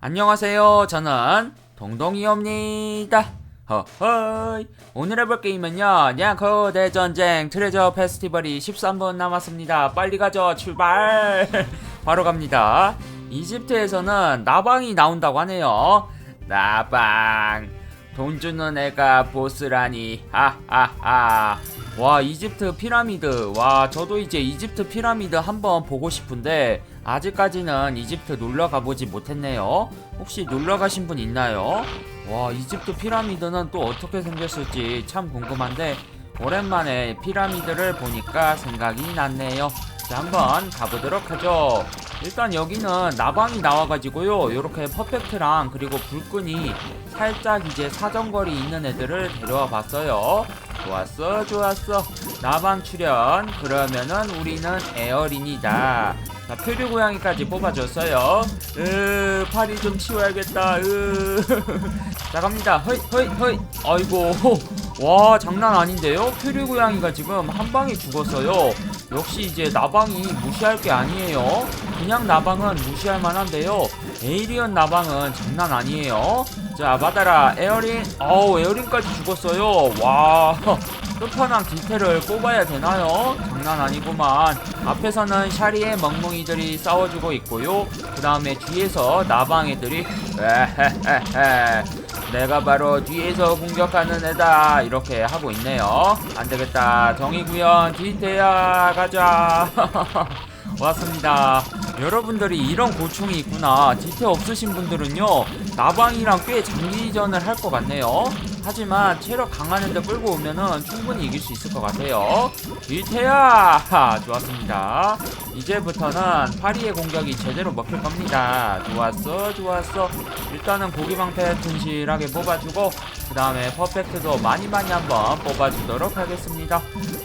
안녕하세요. 저는 동동이옵니다. 허허이. 오늘 해볼 게임은요. 냥코 대전쟁 트레저 페스티벌이 13분 남았습니다. 빨리 가죠. 출발. 바로 갑니다. 이집트에서는 나방이 나온다고 하네요. 나방. 돈 주는 애가 보스라니. 하하하. 와 이집트 피라미드. 와 저도 이제 이집트 피라미드 한번 보고 싶은데 아직까지는 이집트 놀러 가보지 못했네요. 혹시 놀러 가신 분 있나요? 와 이집트 피라미드는 또 어떻게 생겼을지 참 궁금한데 오랜만에 피라미드를 보니까 생각이 났네요. 자 한번 가보도록 하죠. 일단 여기는 나방이 나와가지고요. 이렇게 퍼펙트랑 그리고 불끈이 살짝 이제 사정거리 있는 애들을 데려와 봤어요. 좋았어, 좋았어. 나방 출연. 그러면은 우리는 에어린이다. 자, 표류 고양이까지 뽑아줬어요. 으, 팔이 좀 치워야겠다. 으. 자, 갑니다. 허이, 허이, 허이. 아이고. 와, 장난 아닌데요? 표류 고양이가 지금 한 방에 죽었어요. 역시 이제 나방이 무시할 게 아니에요. 그냥 나방은 무시할 만한데요. 에이리언 나방은 장난 아니에요. 자, 받아라. 에어린. 어우, 에어린까지 죽었어요. 와. 끝판왕 디테를 뽑아야 되나요? 장난 아니구만. 앞에서는 샤리의 멍멍이들이 싸워주고 있고요. 그 다음에 뒤에서 나방 애들이 에헤헤헤. 내가 바로 뒤에서 공격하는 애다. 이렇게 하고 있네요. 안 되겠다. 정의구현 디테야 가자. 왔습니다. 여러분들이 이런 고충이 있구나. 디테 없으신 분들은요, 나방이랑 꽤 장기전을 할 것 같네요. 하지만 체력 애들 끌고 오면은 충분히 이길 수 있을 것 같아요. 디테야! 하, 좋았습니다. 이제부터는 파리의 공격이 제대로 먹힐 겁니다. 좋았어, 좋았어. 일단은 고기방패 튼실하게 뽑아주고, 그 다음에 퍼펙트도 많이 많이 한번 뽑아주도록 하겠습니다.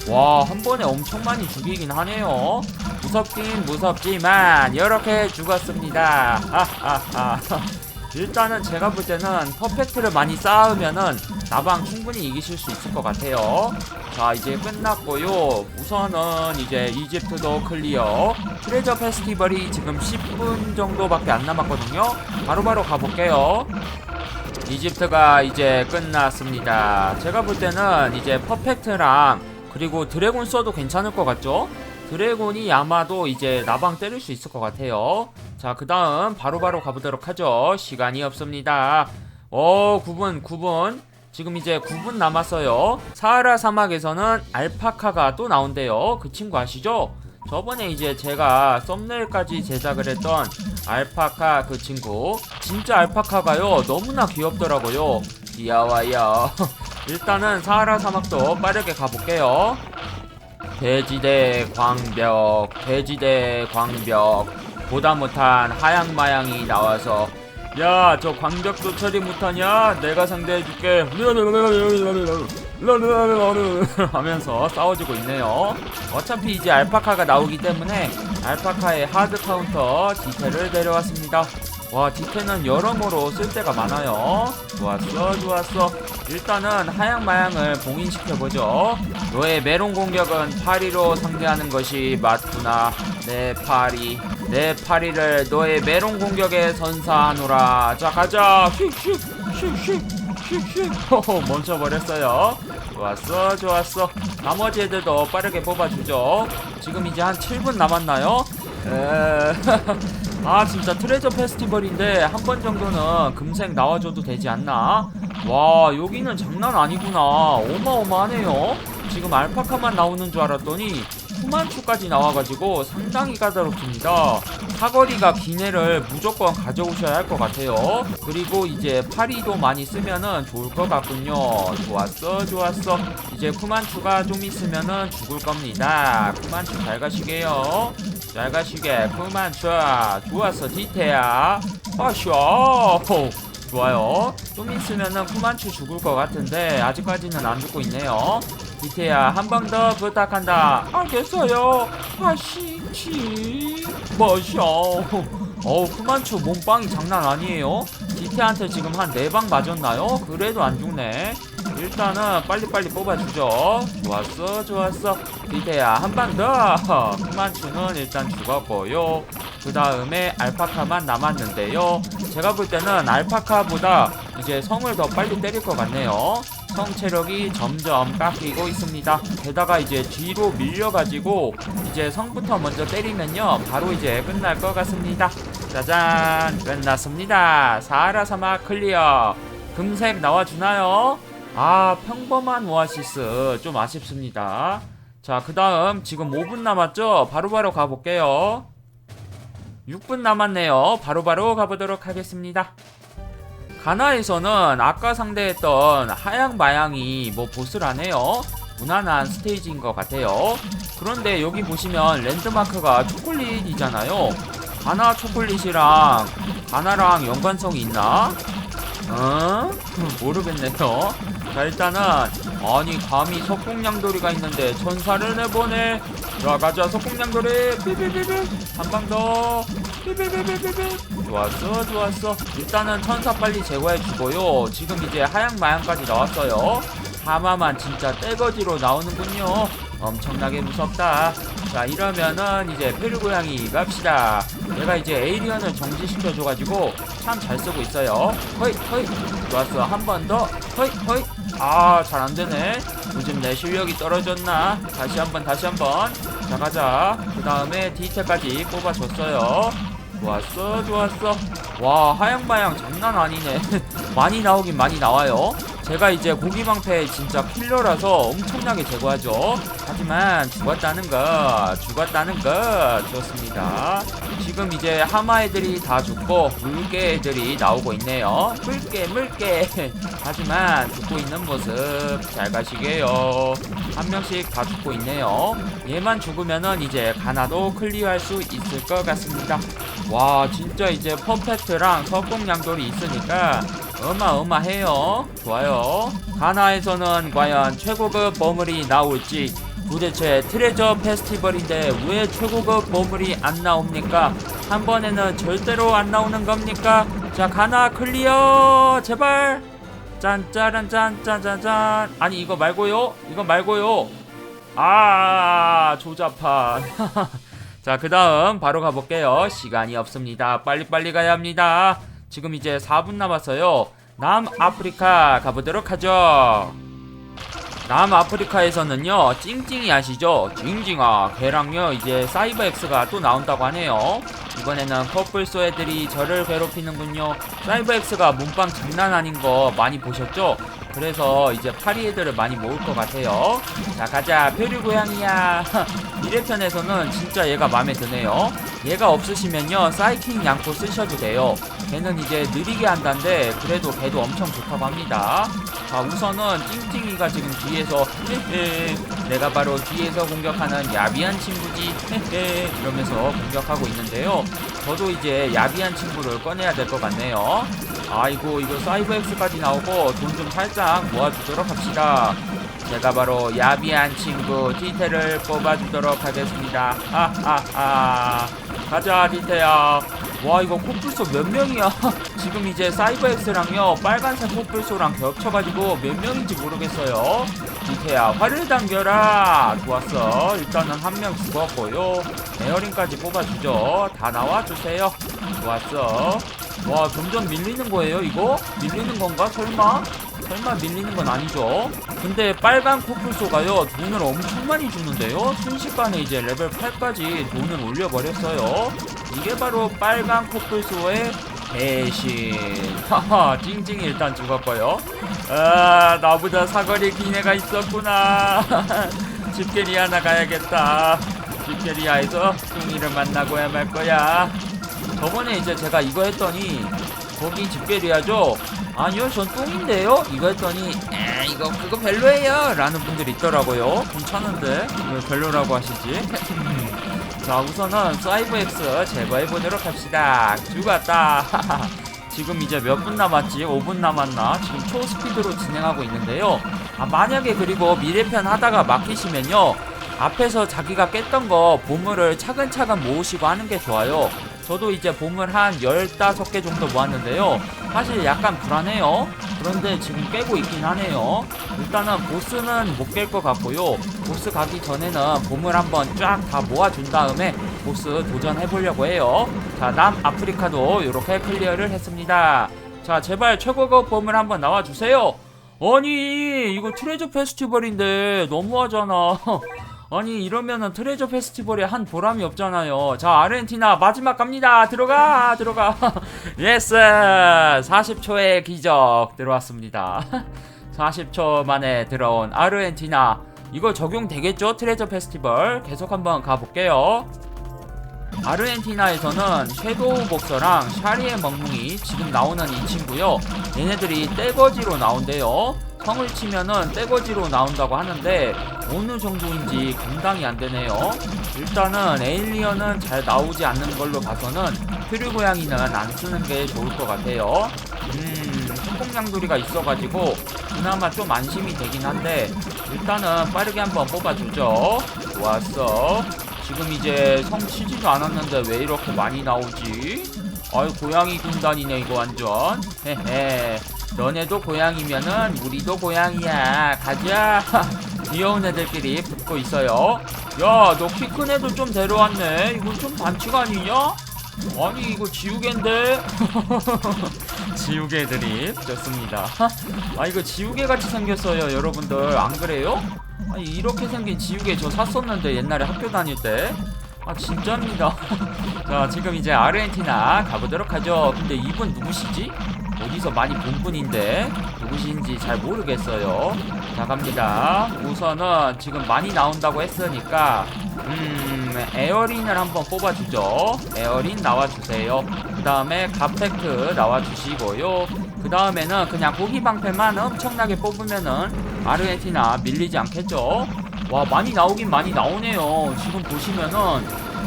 와, 한 번에 엄청 많이 죽이긴 하네요. 무섭긴 무섭지만 이렇게 죽었습니다. 하하하. 일단은 제가 볼 때는 퍼펙트를 많이 쌓으면은 나방 충분히 이기실 수 있을 것 같아요. 자 이제 끝났고요. 우선은 이제 이집트도 클리어. 트레저 페스티벌이 지금 10분 정도밖에 안 남았거든요. 바로바로 가볼게요. 이집트가 이제 끝났습니다. 제가 볼 때는 이제 퍼펙트랑 그리고 드래곤 써도 괜찮을 것 같죠? 드래곤이 아마도 이제 나방 때릴 수 있을 것 같아요. 자, 그 다음 바로바로 가보도록 하죠. 시간이 없습니다. 어, 9분, 9분. 지금 이제 9분 남았어요. 사하라 사막에서는 알파카가 또 나온대요. 그 친구 아시죠? 저번에 이제 제가 썸네일까지 제작을 했던 알파카 그 친구. 진짜 알파카가요. 너무나 귀엽더라고요. 귀여워요. 일단은 사하라 사막도 빠르게 가볼게요. 돼지대 광벽, 돼지대 광벽, 보다 못한 하양마양이 나와서 야, 저 광벽도 처리 못하냐? 내가 상대해줄게. 하면서 싸워주고 있네요. 어차피 이제 알파카가 나오기 때문에 알파카의 하드 카운터 디테를 내려왔습니다. 와, 디테는 여러모로 쓸데가 많아요. 좋았어, 좋았어. 일단은 하양마양을 봉인시켜보죠. 너의 메론 공격은 파리로 상대하는 것이 맞구나. 내 파리. 내 파리를 너의 메론 공격에 선사하노라. 자, 가자. 휙휙, 휙휙, 휙휙. 호호, 멈춰버렸어요. 좋았어, 좋았어. 나머지 애들도 빠르게 뽑아주죠. 지금 이제 한 7분 남았나요? 에... 아 진짜 트레저 페스티벌인데 한 번 정도는 금색 나와줘도 되지 않나? 와 여기는 장난 아니구나. 어마어마하네요. 지금 알파카만 나오는 줄 알았더니 후만추까지 나와가지고 상당히 까다롭습니다. 사거리가 긴 애를 무조건 가져오셔야 할 것 같아요. 그리고 이제 파리도 많이 쓰면은 좋을 것 같군요. 좋았어 좋았어. 이제 쿠만추가 좀 있으면은 죽을 겁니다. 쿠만추 잘 가시게요 잘 가시게. 쿠만추 좋았어 디테야. 아쇼. 좋아요. 좀 있으면은 쿠만추 죽을 것 같은데 아직까지는 안 죽고 있네요. 디테야 한번더 부탁한다. 알겠어요. 아시치. 뭐셔 어우 쿠만추 몸빵이 장난 아니에요 디테한테 지금 한 네 방 맞았나요? 그래도 안 죽네 일단은 빨리빨리 뽑아주죠 좋았어 좋았어 디테야 한 방더 쿠만추는 일단 죽었고요 그 다음에 알파카만 남았는데요. 제가 볼 때는 알파카보다 이제 성을 더 빨리 때릴 것 같네요. 성 체력이 점점 깎이고 있습니다. 게다가 이제 뒤로 밀려가지고 이제 성부터 먼저 때리면요. 바로 이제 끝날 것 같습니다. 짜잔! 끝났습니다. 사하라 사막 클리어. 금색 나와주나요? 아, 평범한 오아시스. 좀 아쉽습니다. 자, 그 다음 지금 5분 남았죠? 바로바로 가볼게요. 6분 남았네요. 바로 바로 가보도록 하겠습니다. 가나에서는 아까 상대했던 하양 마양이 뭐 보스라네요. 무난한 스테이지인 것 같아요. 그런데 여기 보시면 랜드마크가 초콜릿이잖아요. 가나 초콜릿이랑 가나랑 연관성이 있나? 어? 모르겠네요. 자 일단은 아니 감히 석궁냥돌이가 있는데 천사를 내보내. 들어가자 석궁냥돌이 삐삐삐삐 한 방 더. 삐삐삐삐삐삐 좋았어 좋았어. 일단은 천사 빨리 제거해주고요. 지금 이제 하양 마양까지 나왔어요. 하마만 진짜 떼거지로 나오는군요. 엄청나게 무섭다. 자 이러면은 이제 페루 고양이 갑시다. 내가 이제 에이리언을 정지시켜줘가지고 참 잘 쓰고 있어요. 허이 허이 좋았어 한 번 더. 허이 허이 아 잘 안되네. 요즘 내 실력이 떨어졌나? 다시 한번 다시 한번. 자 가자. 그 다음에 디테까지 뽑아줬어요. 좋았어 좋았어. 와 하양마양 장난 아니네. 많이 나오긴 많이 나와요. 제가 이제 고기방패 진짜 킬러라서 엄청나게 제거하죠. 하지만 죽었다는 것, 죽었다는 것 좋습니다. 지금 이제 하마 애들이 다 죽고 물개 애들이 나오고 있네요. 물개, 물개. 하지만 죽고 있는 모습 잘 가시게요. 한 명씩 다 죽고 있네요. 얘만 죽으면은 이제 가나도 클리어할 수 있을 것 같습니다. 와 진짜 이제 퍼펙트랑 석공양돌이 있으니까 어마어마해요. 좋아요. 가나에서는 과연 최고급 버물이 나올지 도대체 트레저 페스티벌인데 왜 최고급 버물이 안 나옵니까? 한 번에는 절대로 안 나오는 겁니까? 자 가나 클리어! 제발! 짠짜란 짠짠짠짠. 아니 이거 말고요? 이거 말고요? 아 조잡한. 자 그 다음 바로 가볼게요. 시간이 없습니다. 빨리빨리 가야 합니다 지금 이제 4분 남았어요. 남아프리카 가보도록 하죠. 남아프리카에서는요, 찡찡이 아시죠? 찡찡아, 걔랑요, 이제 사이버 X가 또 나온다고 하네요. 이번에는 커플소 애들이 저를 괴롭히는군요. 사이버 X가 문방 장난 아닌 거 많이 보셨죠? 그래서 이제 파리 애들을 많이 모을 것 같아요. 자, 가자. 표류 고양이야. 1회편에서는 진짜 얘가 마음에 드네요. 얘가 없으시면요, 사이킹 양코 쓰셔도 돼요. 걔는 이제 느리게 한다는데, 그래도 걔도 엄청 좋다고 합니다. 자, 우선은 찡찡이가 지금 뒤에서, 헤헤, 내가 바로 뒤에서 공격하는 야비한 친구지, 헤헤, 이러면서 공격하고 있는데요. 저도 이제 야비한 친구를 꺼내야 될 것 같네요. 아이고, 이거 사이버 X까지 나오고 돈 좀 살짝 모아주도록 합시다. 제가 바로 야비한 친구 디테를 뽑아주도록 하겠습니다. 아하하. 가자 디테야. 와 이거 코뿔소 몇 명이야? 지금 이제 사이버 X랑요 빨간색 코뿔소랑 겹쳐가지고 몇 명인지 모르겠어요. 디테야 화를 당겨라. 좋았어. 일단은 한 명 죽었고요. 에어링까지 뽑아주죠. 다 나와주세요. 좋았어. 와 점점 밀리는 거예요 이거? 밀리는 건가 설마? 설마 밀리는 건 아니죠? 근데 빨간 코뿔소가요 돈을 엄청 많이 주는데요? 순식간에 이제 레벨 8까지 돈을 올려버렸어요 이게 바로 빨간 코뿔소의 대신. 하하 찡찡이 일단 죽었고요. 아 나보다 사거리 긴 애가 있었구나. 집게리아 나 가야겠다. 집게리아에서 뚱이를 만나고야 말 거야. 저번에 이제 제가 이거 했더니 거기 집게리아죠? 아니요 전 똥인데요? 이거 했더니 에 이거 그거 별로예요. 라는 분들이 있더라고요. 괜찮은데? 왜 별로라고 하시지? 자 우선은 사이버X 제거해보도록 합시다 죽었다 지금 이제 몇 분 남았지? 5분 남았나? 지금 초스피드로 진행하고 있는데요 아 만약에 그리고 미래편 하다가 막히시면요 앞에서 자기가 깼던 거 보물을 차근차근 모으시고 하는 게 좋아요 저도 이제 보물 한 15개 정도 모았는데요. 사실 약간 불안해요. 그런데 지금 깨고 있긴 하네요. 일단은 보스는 못 깰 것 같고요. 보스 가기 전에는 보물 한번 쫙 다 모아준 다음에 보스 도전해 보려고 해요. 자, 남아프리카도 이렇게 클리어를 했습니다. 자, 제발 최고급 보물 한번 나와 주세요. 아니, 이거 트레저 페스티벌인데 너무하잖아. 아니, 이러면은 트레저 페스티벌에 한 보람이 없잖아요. 자, 아르헨티나 마지막 갑니다. 들어가, 들어가. 예스! 40초의 기적 들어왔습니다. 40초 만에 들어온 아르헨티나. 이거 적용되겠죠? 트레저 페스티벌. 계속 한번 가볼게요. 아르헨티나에서는 섀도우 복서랑 샤리의 멍뭉이 지금 나오는 이 친구요. 얘네들이 떼거지로 나온대요. 성을 치면은 떼거지로 나온다고 하는데 어느 정도인지 감당이 안 되네요. 일단은 에일리언은 잘 나오지 않는 걸로 봐서는 트류 고양이는 안 쓰는 게 좋을 것 같아요. 음, 속공량돌이가 있어가지고 그나마 좀 안심이 되긴 한데 일단은 빠르게 한번 뽑아주죠. 좋았어. 지금 이제 성 치지도 않았는데 왜 이렇게 많이 나오지? 아유 고양이 군단이네 이거 완전 헤헤 너네도 고양이면은 우리도 고양이야 가자 귀여운 애들끼리 붙고 있어요 야 너 키 큰 애들 좀 데려왔네 이건 좀 반칙 아니냐? 아니 이거 지우개인데 지우개 애들이 좋습니다 아 이거 지우개 같이 생겼어요 여러분들 안 그래요? 아니 이렇게 생긴 지우개 저 샀었는데 옛날에 학교 다닐 때. 아 진짜입니다. 자 지금 이제 아르헨티나 가보도록 하죠. 근데 이분 누구시지? 어디서 많이 본 분인데 누구신지 잘 모르겠어요. 자 갑니다. 우선은 지금 많이 나온다고 했으니까 음 에어린을 한번 뽑아주죠. 에어린 나와주세요. 그 다음에 갑팩트 나와주시고요. 그 다음에는 그냥 고기 방패만 엄청나게 뽑으면은 아르헨티나 밀리지 않겠죠? 와 많이 나오긴 많이 나오네요. 지금 보시면은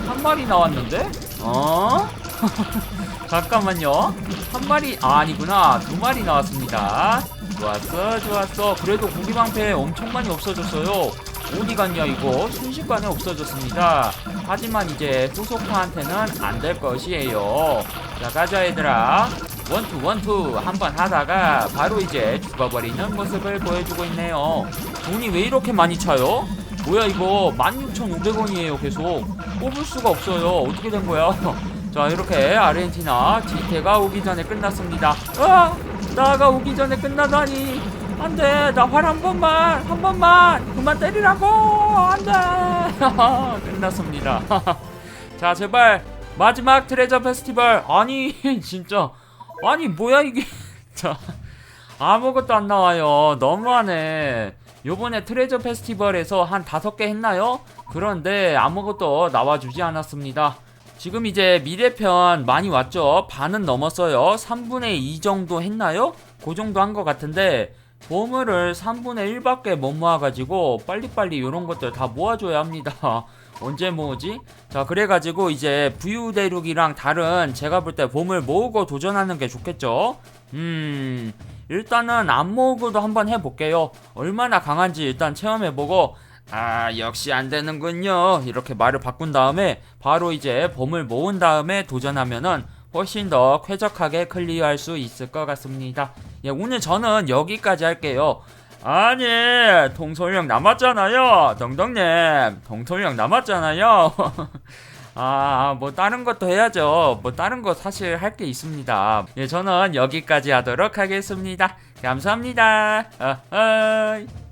한 마리 나왔는데? 어? 잠깐만요. 한 마리 아, 아니구나 두 마리 나왔습니다. 좋았어 좋았어. 그래도 고기 방패 엄청 많이 없어졌어요. 어디 갔냐 이거 순식간에 없어졌습니다. 하지만 이제 후속파한테는 안 될 것이에요. 자 가자 얘들아. 원투 원투 한 번 하다가 바로 이제 죽어버리는 모습을 보여주고 있네요. 돈이 왜 이렇게 많이 차요? 뭐야 이거 16,500원이에요 계속 뽑을 수가 없어요 어떻게 된 거야 자 이렇게 아르헨티나 디테가 오기 전에 끝났습니다. 아 나가 오기 전에 끝나다니. 안돼. 나 활 한 번만 한 번만. 그만 때리라고. 안돼. 끝났습니다. 자 제발 마지막 트레저 페스티벌. 아니 진짜. 아니 뭐야 이게. 자 아무것도 안 나와요. 너무하네. 요번에 트레저 페스티벌에서 한 다섯 개 했나요? 그런데 아무것도 나와주지 않았습니다. 지금 이제 미래편 많이 왔죠? 반은 넘었어요. 3분의 2 정도 했나요? 그 정도 한 것 같은데 보물을 3분의 1밖에 못 모아가지고 빨리빨리 이런 것들 다 모아줘야 합니다. 언제 모으지? 자 그래가지고 이제 부유대륙이랑 다른 제가 볼 때 보물 모으고 도전하는 게 좋겠죠? 음... 일단은 안 모으고도 한번 해볼게요. 얼마나 강한지 일단 체험해보고 아 역시 안 되는군요. 이렇게 말을 바꾼 다음에 바로 이제 범을 모은 다음에 도전하면은 훨씬 더 쾌적하게 클리어할 수 있을 것 같습니다. 예, 오늘 저는 여기까지 할게요. 아니 동소령 남았잖아요. 덩덩님 동소령 남았잖아요. 아, 뭐 다른 것도 해야죠. 뭐 다른 거 사실 할 게 있습니다. 예, 저는 여기까지 하도록 하겠습니다. 감사합니다. 어허이.